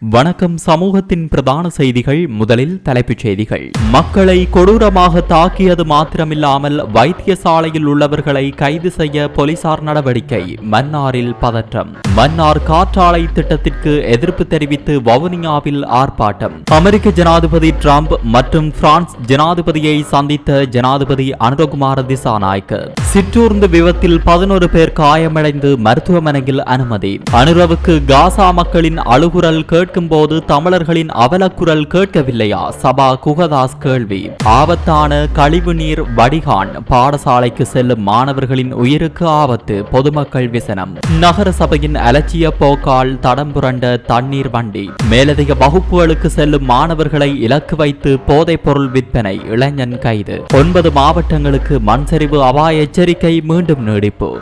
வணக்கம். சமூகத்தின் பிரதான செய்திகள். முதலில் தலைப்புச் செய்திகள். மக்களை கொடூரமாக தாக்கியது மாத்திரமில்லாமல் வைத்தியசாலையில் உள்ளவர்களை கைது செய்ய போலீசார் நடவடிக்கை. மன்னாரில் பதற்றம். மன்னார் காற்றாலை திட்டத்திற்கு எதிர்ப்பு தெரிவித்து வவுனியாவில் ஆர்ப்பாட்டம். அமெரிக்க ஜனாதிபதி டிரம்ப் மற்றும் பிரான்ஸ் ஜனாதிபதியை சந்தித்த ஜனாதிபதி அனுரகுமார திசாநாயக்க. சிற்றூர்ந்து விபத்தில் பதினோரு பேர் காயமடைந்து மருத்துவமனையில் அனுமதி. அனுரவுக்கு காசா மக்களின் அழுகுரல் கேட்டு கேட்கும்போது தமிழர்களின் அவலக்குரல் கேட்கவில்லையா? சபா குகதாஸ் கேள்வி. ஆபத்தான கழிவு நீர் வடிகான். பாடசாலைக்கு செல்லும் மாணவர்களின் உயிருக்கு ஆபத்து. பொதுமக்கள் விசனம். நகர சபையின் அலட்சிய போக்கால் தடம் புரண்ட தண்ணீர் வண்டி. மேலதிக வகுப்புகளுக்கு செல்லும் மாணவர்களை இலக்கு வைத்து போதைப் பொருள் விற்பனை. இளைஞன் கைது. ஒன்பது மாவட்டங்களுக்கு மண் சரிவு அபாய எச்சரிக்கை மீண்டும் நீடிப்பு.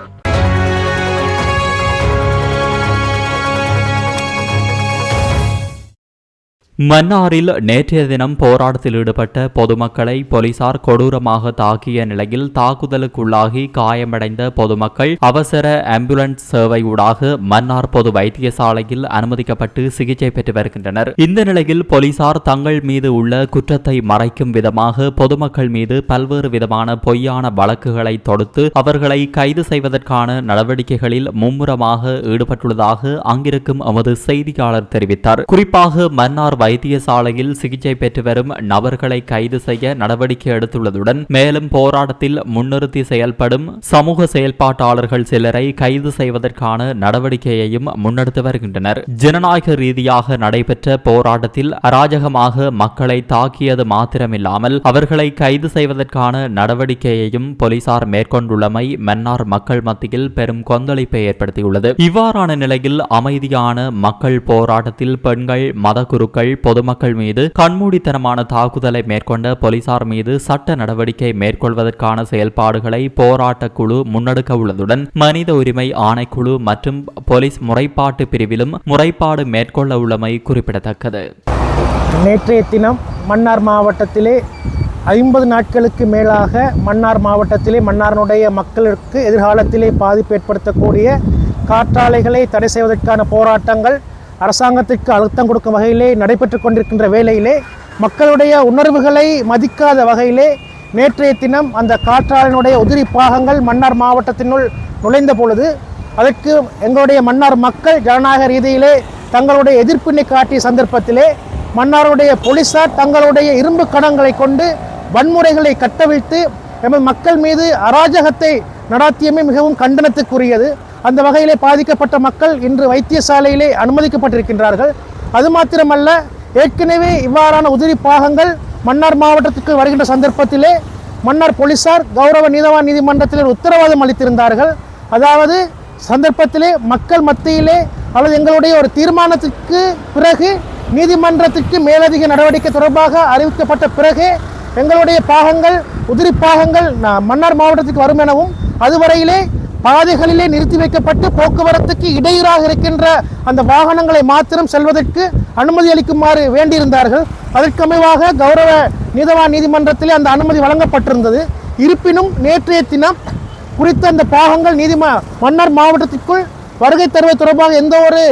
மன்னாரில் நேற்றைய தினம் போராட்டத்தில் ஈடுபட்ட பொதுமக்களை போலீசார் கொடூரமாக தாக்கிய நிலையில் தாக்குதலுக்குள்ளாகி காயமடைந்த பொதுமக்கள் அவசர ஆம்புலன்ஸ் சேவை ஊடாக மன்னார் பொது வைத்தியசாலையில் அனுமதிக்கப்பட்டு சிகிச்சை பெற்று வருகின்றனர். இந்த நிலையில் போலீசார் தங்கள் மீது உள்ள குற்றத்தை மறைக்கும் விதமாக பொதுமக்கள் மீது பல்வேறு விதமான பொய்யான வழக்குகளை தொடுத்து அவர்களை கைது செய்வதற்கான நடவடிக்கைகளில் மும்முரமாக ஈடுபட்டுள்ளதாக அங்கிருக்கும் எமது செய்தியாளர் தெரிவித்தார். குறிப்பாக மன்னார் வைத்தியசாலையில் சிகிச்சை பெற்று வரும் நபர்களை கைது செய்ய நடவடிக்கை எடுத்துள்ளதுடன் மேலும் போராட்டத்தில் முன்னிறுத்தி செயல்படும் சமூக செயல்பாட்டாளர்கள் சிலரை கைது செய்வதற்கான நடவடிக்கையையும் முன்னெடுத்து வருகின்றனர். ஜனநாயக ரீதியாக நடைபெற்ற போராட்டத்தில் அராஜகமாக மக்களை தாக்கியது மாத்திரமில்லாமல் அவர்களை கைது செய்வதற்கான நடவடிக்கையையும் போலீசார் மேற்கொண்டுள்ளமை மன்னார் மக்கள் மத்தியில் பெரும் கொந்தளிப்பை ஏற்படுத்தியுள்ளது. இவ்வாறான நிலையில் அமைதியான மக்கள் போராட்டத்தில் பெண்கள் மதகுருக்கள் பொதுமக்கள் மீது கண்மூடித்தனமான தாக்குதலை மேற்கொண்ட போலீசார் மீது சட்ட நடவடிக்கை மேற்கொள்வதற்கான செயல்பாடுகளை போராட்ட குழு முன்னெடுக்க உள்ளதுடன் மனித உரிமை ஆணைக்குழு மற்றும் போலீஸ் முறைப்பாட்டு பிரிவிலும் முறைப்பாடு மேற்கொள்ள உள்ளமை குறிப்பிடத்தக்கது. நேற்றைய தினம் மன்னார் மாவட்டத்திலே ஐம்பது நாட்களுக்கு மேலாக மன்னார் மாவட்டத்திலே மன்னாரனுடைய மக்களுக்கு எதிர்காலத்திலே பாதிப்பு ஏற்படுத்தக்கூடிய காற்றாலைகளை தடை செய்வதற்கான போராட்டங்கள் அரசாங்கத்திற்கு அழுத்தம் கொடுக்கும் வகையிலே நடைபெற்று கொண்டிருக்கின்ற வேளையிலே மக்களுடைய உணர்வுகளை மதிக்காத வகையிலே நேற்றைய தினம் அந்த காற்றாளனுடைய உதிரி பாகங்கள் மன்னார் மாவட்டத்தினுள் நுழைந்த பொழுது அதற்கு எங்களுடைய மன்னார் மக்கள் ஜனநாயக ரீதியிலே தங்களுடைய எதிர்ப்பினை காட்டிய சந்தர்ப்பத்திலே மன்னாருடைய போலீசார் தங்களுடைய இரும்பு கடங்களை கொண்டு வன்முறைகளை கட்டவிழ்த்து எமது மக்கள் மீது அராஜகத்தை நடாத்தியமே மிகவும் கண்டனத்துக்குரியது. அந்த வகையிலே பாதிக்கப்பட்ட மக்கள் இன்று வைத்தியசாலையிலே அனுமதிக்கப்பட்டிருக்கின்றார்கள். அது மாத்திரமல்ல ஏற்கனவே இவ்வாறான உதிரி பாகங்கள் மன்னார் மாவட்டத்துக்கு வருகின்ற சந்தர்ப்பத்திலே மன்னார் போலீசார் கௌரவ நீதவான் நீதிமன்றத்தில் உத்தரவாதம் அளித்திருந்தார்கள். அதாவது சந்தர்ப்பத்திலே மக்கள் மத்தியிலே அல்லது எங்களுடைய ஒரு தீர்மானத்துக்கு பிறகு நீதிமன்றத்திற்கு மேலதிக நடவடிக்கை தொடர்பாக அறிவிக்கப்பட்ட பிறகு எங்களுடைய பாகங்கள் உதிரி பாகங்கள் மன்னார் மாவட்டத்துக்கு வரும் எனவும் அதுவரையிலே பாதைகளிலே நிறுத்தி வைக்கப்பட்டு போக்குவரத்துக்கு இடையூறாக இருக்கின்ற அந்த வாகனங்களை மாத்திரம் செல்வதற்கு அனுமதி அளிக்குமாறு வேண்டியிருந்தார்கள். அதற்கமைவாக கௌரவ நீதவான் நீதிமன்றத்திலே அந்த அனுமதி வழங்கப்பட்டிருந்தது. இருப்பினும் நேற்றைய தினம் குறித்த அந்த பாகங்கள் நீதிம மன்னார் மாவட்டத்திற்குள் வருகை தருவது தொடர்பாக எந்த ஒரு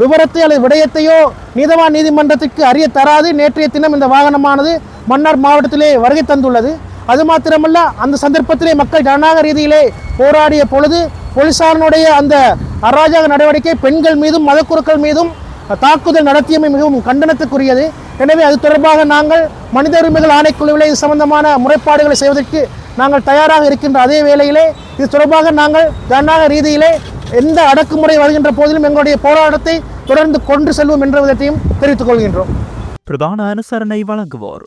விவரத்தை அல்லது விடயத்தையோ நீதவான் நீதிமன்றத்திற்கு அறிய தராது. நேற்றைய தினம் இந்த வாகனமானது மன்னார் மாவட்டத்திலே வருகை தந்துள்ளது. அது மாத்திரமல்ல அந்த சந்தர்ப்பத்திலே மக்கள் ஜனநாயக ரீதியிலே போராடிய பொழுது போலீசாரினுடைய அந்த அராஜக நடவடிக்கை பெண்கள் மீதும் மதக்குருக்கள் மீதும் தாக்குதல் நடத்தியமை மிகவும் கண்டனத்துக்குரியது. எனவே அது தொடர்பாக நாங்கள் மனித உரிமைகள் ஆணைக்குழுவிலே இது சம்பந்தமான முறைப்பாடுகளை செய்வதற்கு நாங்கள் தயாராக இருக்கின்ற அதே வேளையிலே இது தொடர்பாக நாங்கள் ஜனநாயக ரீதியிலே எந்த அடக்குமுறை வருகின்ற போதிலும் எங்களுடைய போராட்டத்தை தொடர்ந்து கொண்டு செல்வோம் என்ற விதத்தையும் தெரிவித்துக் கொள்கின்றோம். பிரதான அனுசரணை வழங்குவோர்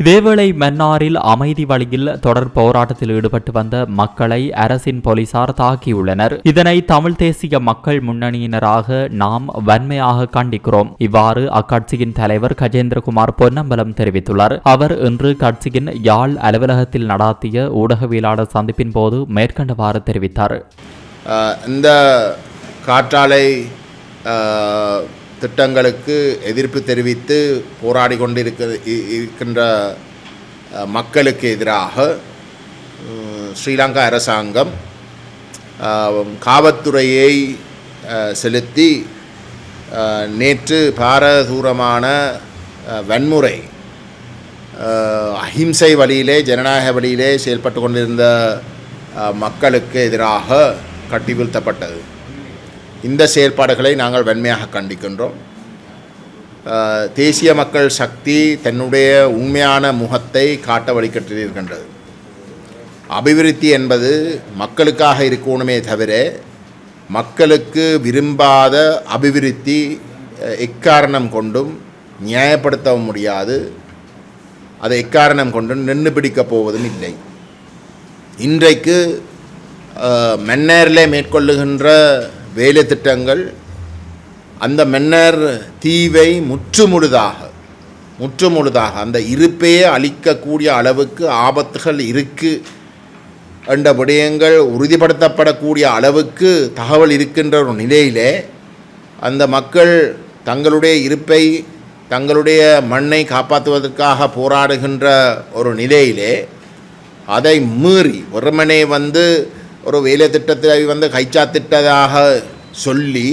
இதேவேளை மன்னாரில் அமைதி வழியில் தொடர் போராட்டத்தில் ஈடுபட்டு வந்த மக்களை அரசின் போலீசார் தாக்கியுள்ளனர். இதனை தமிழ் தேசிய மக்கள் முன்னணியினராக நாம் வன்மையாக கண்டிக்கிறோம். இவ்வாறு அக்கட்சியின் தலைவர் கஜேந்திரகுமார் பொன்னம்பலம் தெரிவித்துள்ளார். அவர் இன்று கட்சியின் யாழ் அலுவலகத்தில் நடாத்திய ஊடகவியலாளர் சந்திப்பின் போது மேற்கண்டவாறு தெரிவித்தார். இந்த காற்றாலை திட்டங்களுக்கு எதிர்ப்பு தெரிவித்து போராடி கொண்டிருக்க இ- இருக்கின்ற மக்களுக்கு எதிராக ஸ்ரீலங்கா அரசாங்கம் காவல்துறையை செலுத்தி நேற்று பாரதூரமான வன்முறை அஹிம்சை வழியிலே ஜனநாயக வழியிலே செயல்பட்டு கொண்டிருந்த மக்களுக்கு எதிராக கட்டி வீழ்த்தப்பட்டது இந்த செயற்பாடுகளை நாங்கள் வன்மையாக கண்டிக்கின்றோம். தேசிய மக்கள் சக்தி தன்னுடைய உண்மையான முகத்தை காட்ட வழிகட்டிருக்கின்றது அபிவிருத்தி என்பது மக்களுக்காக இருக்கணுமே தவிர மக்களுக்கு விரும்பாத அபிவிருத்தி எக்காரணம் கொண்டும் நியாயப்படுத்தவும் முடியாது. அதை எக்காரணம் கொண்டும் நின்று பிடிக்கப் போவதும் இல்லை. இன்றைக்கு அஹ், மேற்கொள்ளுகின்ற வேலை திட்டங்கள் அந்த மன்னர் தீவை முற்றுமுழுதாக முற்றுமுழுதாக அந்த இருப்பையே அழிக்கக்கூடிய அளவுக்கு ஆபத்துகள் இருக்குது என்ற விடயங்கள் உறுதிப்படுத்தப்படக்கூடிய அளவுக்கு தகவல் இருக்கின்ற ஒரு நிலையிலே அந்த மக்கள் தங்களுடைய இருப்பை தங்களுடைய மண்ணை காப்பாற்றுவதற்காக போராடுகின்ற ஒரு நிலையிலே அதை மீறி ஒருமனே வந்து ஒரு வேலை திட்டத்தில் வந்து கைச்சாத்திட்டதாக சொல்லி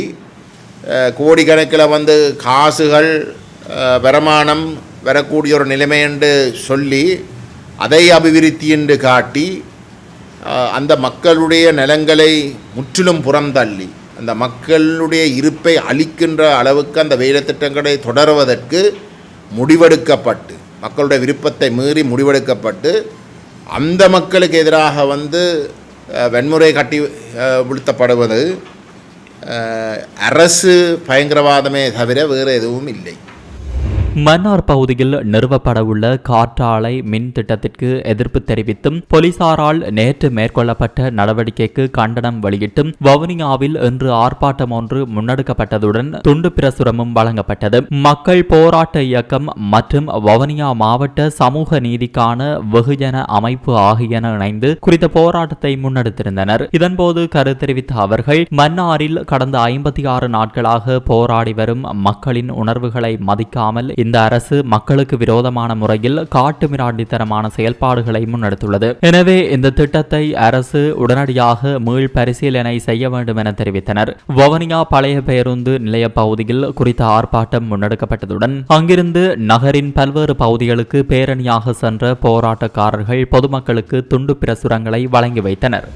கோடிக்கணக்கில் வந்து காசுகள் வருமானம் வரக்கூடிய ஒரு நிலைமை என்று சொல்லி அதை அபிவிருத்தி என்று காட்டி அந்த மக்களுடைய நிலங்களை முற்றிலும் புறந்தள்ளி அந்த மக்களுடைய இருப்பை அளிக்கின்ற அளவுக்கு அந்த வேலை திட்டங்களை தொடருவதற்கு முடிவெடுக்கப்பட்டு மக்களுடைய விருப்பத்தை மீறி முடிவெடுக்கப்பட்டு அந்த மக்களுக்கு எதிராக வந்து வன்முறை கட்டி அஹ், வீழ்த்தப்படுவது அரசு பயங்கரவாதமே தவிர வேறு எதுவும் இல்லை. மன்னார் பகுதியில் நிறுவப்படவுள்ள காற்றாலை மின் திட்டத்திற்கு எதிர்ப்பு தெரிவித்தும் போலீசாரால் நேற்று மேற்கொள்ளப்பட்ட நடவடிக்கைக்கு கண்டனம் வெளியிட்டும் வவுனியாவில் இன்று ஆர்ப்பாட்டம் ஒன்று முன்னெடுக்கப்பட்டதுடன் துண்டு பிரசுரமும் வழங்கப்பட்டது. மக்கள் போராட்ட இயக்கம் மற்றும் வவுனியா மாவட்ட சமூக நீதிக்கான வெகுஜன அமைப்பு ஆகியன இணைந்து குறித்த போராட்டத்தை முன்னெடுத்திருந்தனர். இதன்போது கரு தெரிவித்த அவர்கள் மன்னாரில் கடந்த ஐம்பத்தி ஆறு நாட்களாக போராடி வரும் மக்களின் உணர்வுகளை மதிக்காமல் இந்த அரசு மக்களுக்கு விரோதமான முறையில் காட்டுமிராண்டித்தனமான செயல்பாடுகளை முன்னெடுத்துள்ளது. எனவே இந்த திட்டத்தை அரசு உடனடியாக மீள் பரிசீலனை செய்ய வேண்டும் என தெரிவித்தனர். வவனியா பழைய பேருந்து நிலைய பகுதியில் குறித்த ஆர்ப்பாட்டம் முன்னெடுக்கப்பட்டதுடன் அங்கிருந்து நகரின் பல்வேறு பகுதிகளுக்கு பேரணியாக சென்ற போராட்டக்காரர்கள் பொதுமக்களுக்கு துண்டு பிரசுரங்களை வழங்கி வைத்தனர்.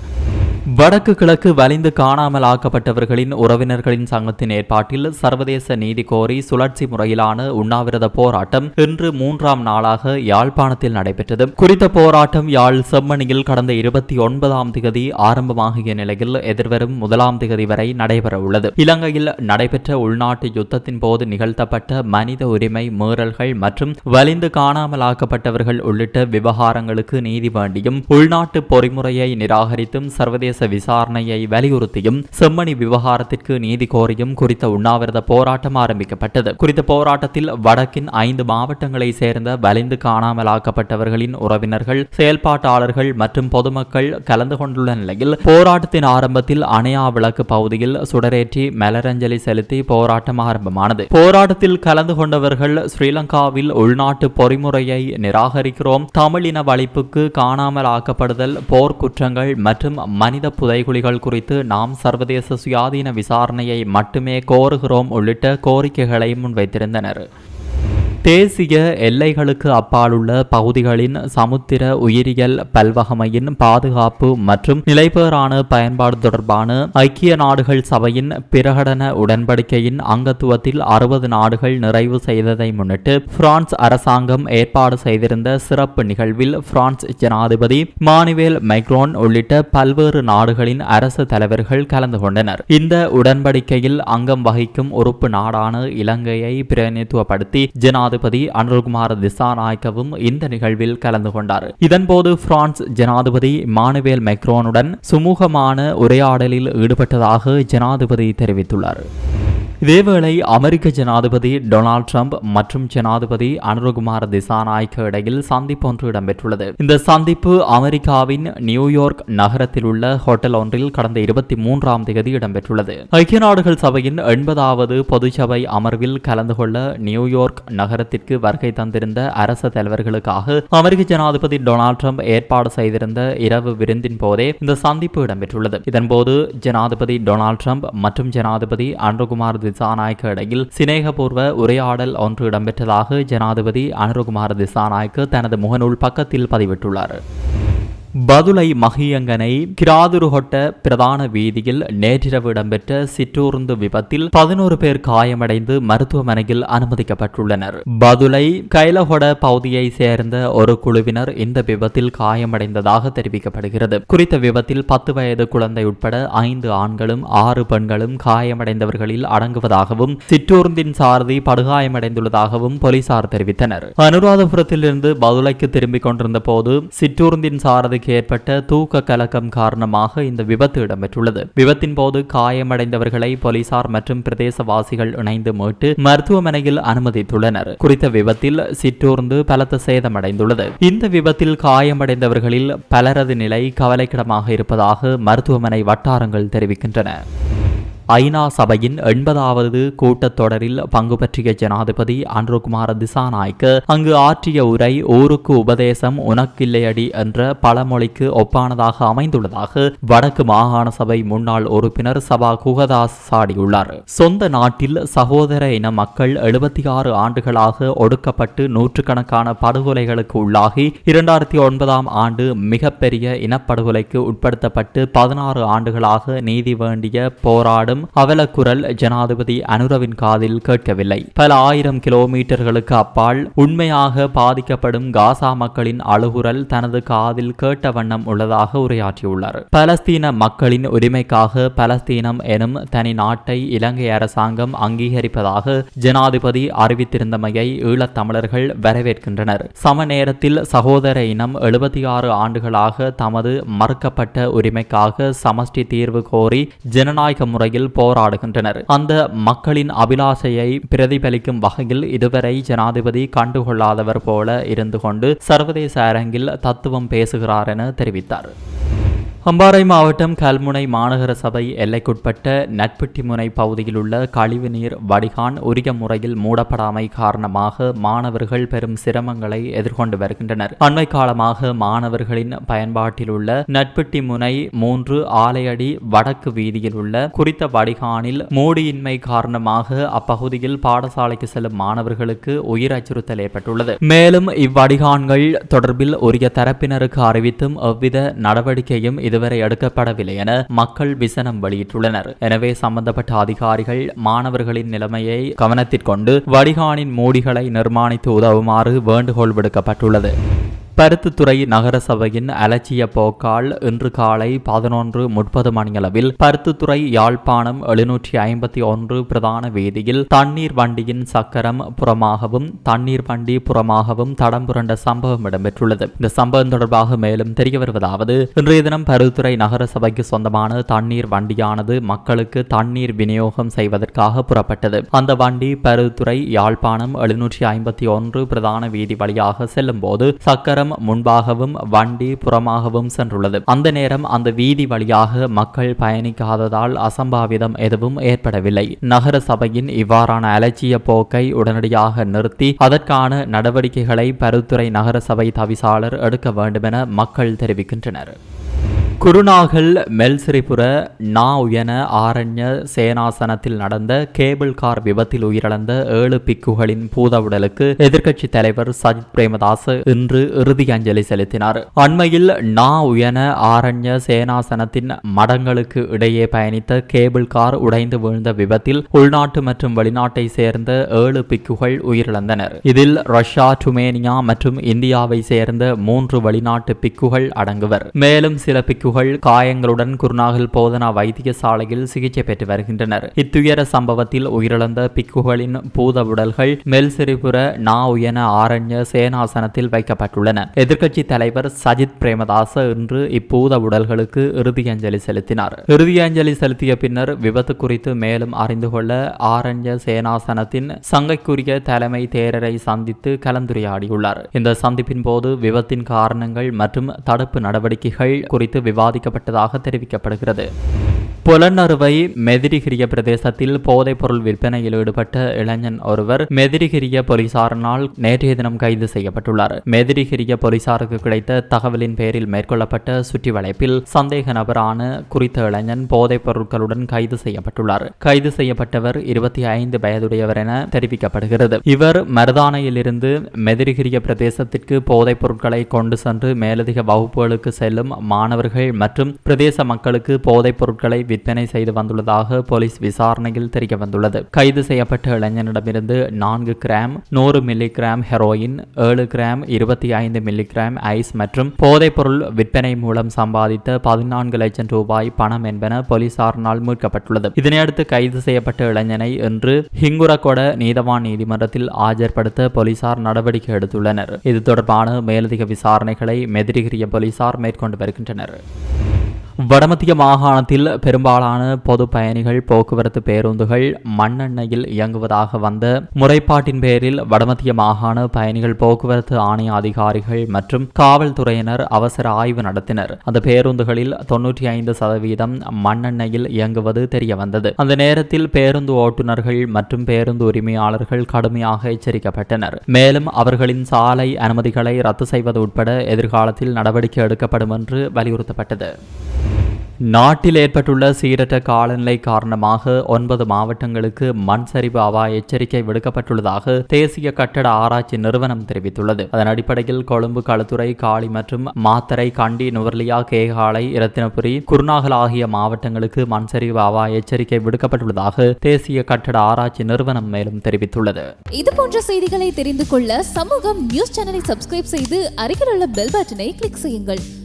வடக்கு கிழக்கு வலிந்து காணாமல் ஆக்கப்பட்டவர்களின் உறவினர்களின் சங்கத்தின் ஏற்பாட்டில் சர்வதேச நீதி கோரி சுழற்சி முறையிலான உண்ணாவிரத போராட்டம் இன்று மூன்றாம் நாளாக யாழ்ப்பாணத்தில் நடைபெற்றது. குறித்த போராட்டம் யாழ் செம்மணியில் கடந்த இருபத்தி ஒன்பதாம் திகதி ஆரம்பமாகிய நிலையில் எதிர்வரும் முதலாம் திகதி வரை நடைபெற உள்ளது. இலங்கையில் நடைபெற்ற உள்நாட்டு யுத்தத்தின் போது நிகழ்த்தப்பட்ட மனித உரிமை மீறல்கள் மற்றும் வலிந்து காணாமல் ஆக்கப்பட்டவர்கள் உள்ளிட்ட விவகாரங்களுக்கு நீதி வேண்டியும் உள்நாட்டு பொறிமுறையை நிராகரித்தும் சர்வதேச விசாரணையை வலியுறுத்தியும் செம்மணி விவகாரத்திற்கு நீதி கோரியும் குறித்த உண்ணாவிரத போராட்டம் ஆரம்பிக்கப்பட்டது. குறித்த போராட்டத்தில் வடக்கின் ஐந்து மாவட்டங்களை சேர்ந்த வலிந்து காணாமலாக்கப்பட்டவர்களின் உறவினர்கள் செயல்பாட்டாளர்கள் மற்றும் பொதுமக்கள் கலந்து கொண்டுள்ள நிலையில் போராட்டத்தின் ஆரம்பத்தில் அணையா விளக்கு பகுதியில் சுடரேற்றி மலரஞ்சலி செலுத்தி போராட்டம் ஆரம்பமானது. போராட்டத்தில் கலந்து கொண்டவர்கள் ஸ்ரீலங்காவில் உள்நாட்டு பொறிமுறையை நிராகரிக்கிறோம் தமிழின வழிப்புக்கு காணாமல் ஆக்கப்படுதல் போர்க்குற்றங்கள் மற்றும் மனித புதைகுழிகள் குறித்து நாம் சர்வதேச சுயாதீன விசாரணையை மட்டுமே கோருகிறோம் உள்ளிட்ட கோரிக்கைகளை முன்வைத்திருந்தனர். தேசிய எல்லைகளுக்கு அப்பாலுள்ள பகுதிகளின் சமுத்திர உயிரியல் பல்வகமையின் பாதுகாப்பு மற்றும் நிலைபேறான பயன்பாடு தொடர்பான ஐக்கிய நாடுகள் சபையின் பிரகடன உடன்படிக்கையின் அங்கத்துவத்தில் அறுபது நாடுகள் நிறைவு செய்ததை முன்னிட்டு பிரான்ஸ் அரசாங்கம் ஏற்பாடு செய்திருந்த சிறப்பு நிகழ்வில் பிரான்ஸ் ஜனாதிபதி மானுவேல் மைக்ரோன் உள்ளிட்ட பல்வேறு நாடுகளின் அரசு தலைவர்கள் கலந்து கொண்டனர். இந்த உடன்படிக்கையில் அங்கம் வகிக்கும் உறுப்பு நாடான இலங்கையை பிரதிநிதித்துவப்படுத்தி ஜனாதிபதி ஜனாதிபதி அனுர்குமார் திசாநாயக்கவும் இந்த நிகழ்வில் கலந்து கொண்டார். இதன்போது பிரான்ஸ் ஜனாதிபதி மானுவேல் மெக்ரோனுடன் சுமூகமான உரையாடலில் ஈடுபட்டதாக ஜனாதிபதி தெரிவித்துள்ளார். இதேவேளை அமெரிக்க ஜனாதிபதி டொனால்ட் ட்ரம்ப் மற்றும் ஜனாதிபதி அனுரகுமார் திசாநாயக்க இடையில் சந்திப்பு ஒன்று இடம்பெற்றுள்ளது. இந்த சந்திப்பு அமெரிக்காவின் நியூயார்க் நகரத்தில் உள்ள ஹோட்டல் ஒன்றில் கடந்த இருபத்தி மூன்றாம் தேதி இடம்பெற்றுள்ளது. ஐக்கிய நாடுகள் சபையின் எண்பதாவது பொதுச்சபை அமர்வில் கலந்து கொள்ள நியூயார்க் நகரத்திற்கு வருகை தந்திருந்த அரச தலைவர்களுக்காக அமெரிக்க ஜனாதிபதி டொனால்ட் ட்ரம்ப் ஏற்பாடு செய்திருந்த இரவு விருந்தின் போதே இந்த சந்திப்பு இடம்பெற்றுள்ளது. இதன்போது ஜனாதிபதி டொனால்ட் ட்ரம்ப் மற்றும் ஜனாதிபதி அன்ருகுமார் திசாநாயக்க இடையில் சிநேகபூர்வ உரையாடல் ஒன்று இடம்பெற்றதாக ஜனாதிபதி அனுருகுமார் திசாநாயக்க தனது முகநூல் பக்கத்தில் பதிவிட்டுள்ளார். பதுளை மகியங்கனை கிராதுருகொட்ட பிரதான வீதியில் நேற்றிரவு இடம்பெற்ற சிற்றூர்ந்து விபத்தில் பதினோரு பேர் காயமடைந்து மருத்துவமனையில் அனுமதிக்கப்பட்டுள்ளனர். பதுளை கைலகொட பகுதியை சேர்ந்த ஒரு குழுவினர் இந்த விபத்தில் காயமடைந்ததாக தெரிவிக்கப்படுகிறது. குறித்த விபத்தில் பத்து வயது குழந்தை உட்பட ஐந்து ஆண்களும் ஆறு பெண்களும் காயமடைந்தவர்களில் அடங்குவதாகவும் சிற்றூர்ந்தின் சாரதி படுகாயமடைந்துள்ளதாகவும் போலீசார் தெரிவித்தனர். அனுராதபுரத்திலிருந்து பதுளைக்கு திரும்பிக் கொண்டிருந்த போது சிற்றூர்ந்தின் சாரதி அவருக்கு ஏற்பட்ட தூக்க கலக்கம் காரணமாக இந்த விபத்து இடம்பெற்றுள்ளது. விபத்தின் போது காயமடைந்தவர்களை போலீசார் மற்றும் பிரதேசவாசிகள் இணைந்து மீட்டு மருத்துவமனையில் அனுமதித்துள்ளனர். குறித்த விபத்தில் சிற்றூர்ந்து பலத்த சேதமடைந்துள்ளது. இந்த விபத்தில் காயமடைந்தவர்களில் பலரது நிலை கவலைக்கிடமாக இருப்பதாக மருத்துவமனை வட்டாரங்கள் தெரிவிக்கின்றன. ஐநா சபையின் எண்பதாவது கூட்டத்தொடரில் பங்கு பற்றிய ஜனாதிபதி அன்ருகுமார திசாநாய்க்கு அங்கு ஆற்றிய உரை ஊருக்கு உபதேசம் உனக்கில்லையடி என்ற பழமொழிக்கு ஒப்பானதாக அமைந்துள்ளதாக வடக்கு மாகாண சபை முன்னாள் உறுப்பினர் சபா குகதாஸ் சாடியுள்ளார். சொந்த நாட்டில் சகோதர இன மக்கள் எழுபத்தி ஆறு ஆண்டுகளாக ஒடுக்கப்பட்டு நூற்றுக்கணக்கான படுகொலைகளுக்கு உள்ளாகி இரண்டாயிரத்தி ஒன்பதாம் ஆண்டு மிகப்பெரிய இனப்படுகொலைக்கு உட்படுத்தப்பட்டு பதினாறு ஆண்டுகளாக நீதி வேண்டிய போராடும் அவலக்குரல் ஜனாதிபதி அனுரவின் காதில் கேட்கவில்லை. பல ஆயிரம் கிலோமீட்டர்களுக்கு அப்பால் உண்மையாக பாதிக்கப்படும் காசா மக்களின் அழுகுரல் தனது காதில் கேட்ட வண்ணம் உள்ளதாக உரையாற்றியுள்ளார். பலஸ்தீன மக்களின் உரிமைக்காக பலஸ்தீனம் எனும் தனி நாட்டை இலங்கை அரசாங்கம் அங்கீகரிப்பதாக ஜனாதிபதி அறிவித்திருந்தமையை ஈழத்தமிழர்கள் வரவேற்கின்றனர். சம நேரத்தில் சகோதர இனம் எழுபத்தி ஆறு ஆண்டுகளாக தமது மறுக்கப்பட்ட உரிமைக்காக சமஷ்டி தீர்வு கோரி ஜனநாயக முறையில் போராடுகின்றனர். அந்த மக்களின் அபிலாஷையை பிரதிபலிக்கும் வகையில் இதுவரை ஜனாதிபதி கண்டுகொள்ளாதவர் போல இருந்து கொண்டு சர்வதேச அரங்கில் தத்துவம் பேசுகிறார் என தெரிவித்தார். அம்பாறை மாவட்டம் கல்முனை மாநகர சபை எல்லைக்குட்பட்ட நட்பெட்டிமுனை பகுதியில் உள்ள கழிவுநீர் வடிகான் உரிய முறையில் மூடப்படாமை காரணமாக மாணவர்கள் பெரும் சிரமங்களை எதிர்கொண்டு வருகின்றனர். அண்மை காலமாக மாணவர்களின் பயன்பாட்டில் உள்ள நட்பெட்டிமுனை மூன்று ஆலையடி வடக்கு வீதியில் உள்ள குறித்த வடிகானில் மூடியின்மை காரணமாக அப்பகுதியில் பாடசாலைக்கு செல்லும் மாணவர்களுக்கு உயிர் அச்சுறுத்தல் ஏற்பட்டுள்ளது. மேலும் இவ்வடிகான்கள் தொடர்பில் உரிய தரப்பினருக்கு அறிவித்தும் எவ்வித நடவடிக்கையும் இதுவரை எடுக்கப்படவில்லை என மக்கள் விசனம் வெளியிட்டுள்ளனர். எனவே சம்பந்தப்பட்ட அதிகாரிகள் மாணவர்களின் நிலைமையை கவனத்திற்கொண்டு வடிகானின் மூடிகளை நிர்மாணித்து உதவுமாறு வேண்டுகோள் விடுக்கப்பட்டுள்ளது. பருத்தித்துறை நகர சபையின் அலட்சிய போக்கால் இன்று காலை பதினொன்று முப்பது மணியளவில் பருத்தித்துறை யாழ்ப்பாணம் எழுநூற்றி ஐம்பத்தி ஒன்று பிரதான வீதியில் தண்ணீர் வண்டியின் சக்கரம் புறமாகவும் தண்ணீர் வண்டி புறமாகவும் தடம் புரண்ட சம்பவம் இடம்பெற்றுள்ளது. இந்த சம்பவம் தொடர்பாக மேலும் தெரிய வருவதாவது இன்றைய தினம் பருத்தித்துறை நகர சபைக்கு சொந்தமான தண்ணீர் வண்டியானது மக்களுக்கு தண்ணீர் விநியோகம் செய்வதற்காக புறப்பட்டது. அந்த வண்டி பருத்தித்துறை யாழ்ப்பாணம் எழுநூற்றி ஐம்பத்தி ஒன்று பிரதான வீதி வழியாக செல்லும் போது சக்கரம் முன்பாகவும் வண்டி புறமாகவும் சென்றுள்ளது. அந்த நேரம் அந்த வீதி வழியாக மக்கள் பயணிக்காததால் அசம்பாவிதம் எதுவும் ஏற்படவில்லை. நகர சபையின் இவ்வாறான அலட்சிய போக்கை உடனடியாக நிறுத்தி அதற்கான நடவடிக்கைகளை பருத்துறை நகர சபை தவிசாளர் எடுக்க வேண்டுமென மக்கள் தெரிவிக்கின்றனர். குருநாகல் மெல்சிரிபுர நா உயன ஆரண்ய சேனாசனத்தில் நடந்த கேபிள் கார் விபத்தில் உயிரிழந்த ஏழு பிக்குகளின் பூதவுடலுக்கு எதிர்க்கட்சி தலைவர் சஜித் பிரேமதாஸ் இன்று இறுதி அஞ்சலி செலுத்தினார். அண்மையில் நா உயன ஆரண்ய சேனாசனத்தின் மடங்களுக்கு இடையே பயணித்த கேபிள் கார் உடைந்து வீழ்ந்த விபத்தில் உள்நாட்டு மற்றும் வெளிநாட்டை சேர்ந்த ஏழு பிக்குகள் உயிரிழந்தனர். இதில் ரஷ்யா டுமேனியா மற்றும் இந்தியாவை சேர்ந்த மூன்று வெளிநாட்டு பிக்குகள் அடங்குவர். மேலும் சில பிக்குகள் பிக்குகள் காயங்களுடன் குருநாகல் போதனா வைத்தியசாலையில் சிகிச்சை பெற்று வருகின்றனர். இத்துயர சம்பவத்தில் உயிரிழந்த பிக்குகளின் பூத உடல்கள் மெல்சிறிபுர நா உயன ஆரண்ய சேனாசனத்தில் வைக்கப்பட்டுள்ளன. எதிர்க்கட்சி தலைவர் சஜித் பிரேமதாச இன்று இப்பூத உடல்களுக்கு இறுதியஞ்சலி செலுத்தினார். இறுதியஞ்சலி செலுத்திய பின்னர் விபத்து குறித்து மேலும் அறிந்து கொள்ள ஆரண்ய சேனாசனத்தின் சங்கைக்குரிய தலைமை தேரரை சந்தித்து கலந்துரையாடியுள்ளார். இந்த சந்திப்பின் போது விபத்தின் காரணங்கள் மற்றும் தடுப்பு நடவடிக்கைகள் குறித்து பாதிக்கப்பட்டதாக தெரிவிக்கப்படுகிறது. புலனறுவை மெதிரிகிரிய பிரதேசத்தில் போதைப்பொருள் விற்பனையில் ஈடுபட்ட இளைஞன் ஒருவர் மெதிரிகிரிய போலீசாரினால் நேற்றைய தினம் கைது செய்யப்பட்டுள்ளார். மெதிரிகிரிய போலீசாருக்கு கிடைத்த தகவலின் பேரில் மேற்கொள்ளப்பட்ட சுற்றி வளைப்பில் சந்தேக நபரான குறித்த இளைஞன் போதைப் பொருட்களுடன் கைது செய்யப்பட்டுள்ளார். கைது செய்யப்பட்டவர் இருபத்தி ஐந்து வயதுடையவர் என தெரிவிக்கப்படுகிறது. இவர் மருதானையிலிருந்து மெதிரிகிரிய பிரதேசத்திற்கு போதைப் பொருட்களை கொண்டு சென்று மேலதிக வகுப்புகளுக்கு செல்லும் மாணவர்கள் மற்றும் பிரதேச மக்களுக்கு போதைப் பொருட்களை விற்பனை செய்து வந்துள்ளதாக போலீஸ் விசாரணையில் தெரிய வந்துள்ளது கைது செய்யப்பட்ட இளைஞனிடமிருந்து நான்கு கிராம் நூறு மில்லி கிராம் ஹெரோயின் ஏழு கிராம் இருபத்தி ஐந்து மில்லி கிராம் ஐஸ் மற்றும் போதைப்பொருள் விற்பனை மூலம் சம்பாதித்த பதினான்கு லட்சம் ரூபாய் பணம் என்பன போலீசாரினால் மீட்கப்பட்டுள்ளது. இதனையடுத்து கைது செய்யப்பட்ட இளைஞனை இன்று ஹிங்குரகொட நீதவான் நீதிமன்றத்தில் ஆஜர்படுத்த போலீசார் நடவடிக்கை எடுத்துள்ளனர். இது தொடர்பான மேலதிக விசாரணைகளை மெதிரிகிரிய போலீசார் மேற்கொண்டு வருகின்றனர். வடமத்திய மாகாணத்தில் பெரும்பாலான பொது பயணிகள் போக்குவரத்து பேருந்துகள் மண்ணெண்ணெயில் இயங்குவதாக வந்த முறைப்பாட்டின் பேரில் வடமத்திய மாகாண பயணிகள் போக்குவரத்து ஆணைய அதிகாரிகள் மற்றும் காவல்துறையினர் அவசர ஆய்வு நடத்தினர். அந்த பேருந்துகளில் தொன்னூற்றி ஐந்து சதவீதம் மண்ணெண்ணெயில் இயங்குவது தெரிய வந்தது அந்த நேரத்தில் பேருந்து ஓட்டுநர்கள் மற்றும் பேருந்து உரிமையாளர்கள் கடுமையாக எச்சரிக்கப்பட்டனர். மேலும் அவர்களின் சாலை அனுமதிகளை ரத்து செய்வது உட்பட எதிர்காலத்தில் நடவடிக்கை எடுக்கப்படும் என்று வலியுறுத்தப்பட்டது. நாட்டில் ஏற்பட்டுள்ள சீரற்ற காலநிலை காரணமாக ஒன்பது மாவட்டங்களுக்கு மண் சரிவு அபாய எச்சரிக்கை விடுக்கப்பட்டுள்ளதாக தேசிய கட்டட ஆராய்ச்சி நிறுவனம் தெரிவித்துள்ளது. அதன் அடிப்படையில் கொழும்பு களுத்துறை காளி மற்றும் மாத்தரை கண்டி நுவர்லியா கேகாலை இரத்தினபுரி குருநாகல் ஆகிய மாவட்டங்களுக்கு மண் சரிவு அபாய எச்சரிக்கை விடுக்கப்பட்டுள்ளதாக தேசிய கட்டட ஆராய்ச்சி நிறுவனம் மேலும் தெரிவித்துள்ளது. இது போன்ற செய்திகளை தெரிந்து கொள்ள சமூகம் நியூஸ் சேனலை சப்ஸ்கிரைப் செய்து அருகில் உள்ள பெல் பட்டனை கிளிக் செய்யுங்கள்.